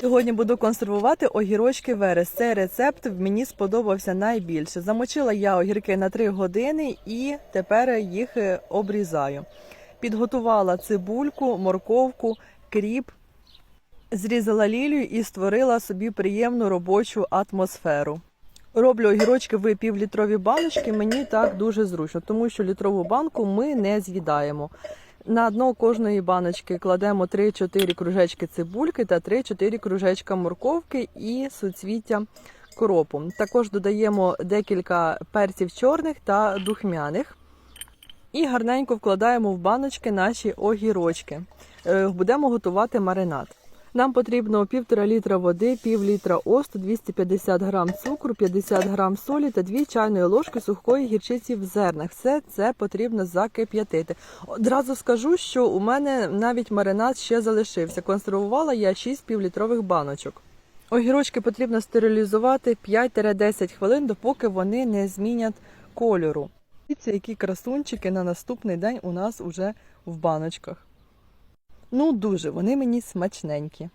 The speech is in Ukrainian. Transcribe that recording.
Сьогодні буду консервувати огірочки верес. Цей рецепт мені сподобався найбільше. Замочила я огірки на 3 години і тепер їх е, обрізаю. Підготувала цибульку, морковку, кріп, зрізала лілію і створила собі приємну робочу атмосферу. Роблю огірочки в півлітрові баночки. Мені так дуже зручно, тому що літрову банку ми не з'їдаємо. На дно кожної баночки кладемо 3-4 кружечки цибульки та 3-4 кружечка морковки і суцвіття кропу. Також додаємо декілька перців чорних та духмяних. І гарненько вкладаємо в баночки наші огірочки. Е, Будемо готувати маринад. Нам потрібно півтора літра води, пів літра осту, 250 грам цукру, 50 грам солі та 2 чайної ложки сухої гірчиці в зернах. Все це потрібно закип'ятити. Одразу скажу, що у мене навіть маринад ще залишився. Консервувала я 6 півлітрових баночок. Огірочки потрібно стерилізувати 5-10 хвилин, допоки вони не змінять кольору. Дивіться, які красунчики на наступний день у нас уже в баночках. Ну, дуже вони мені смачненькі.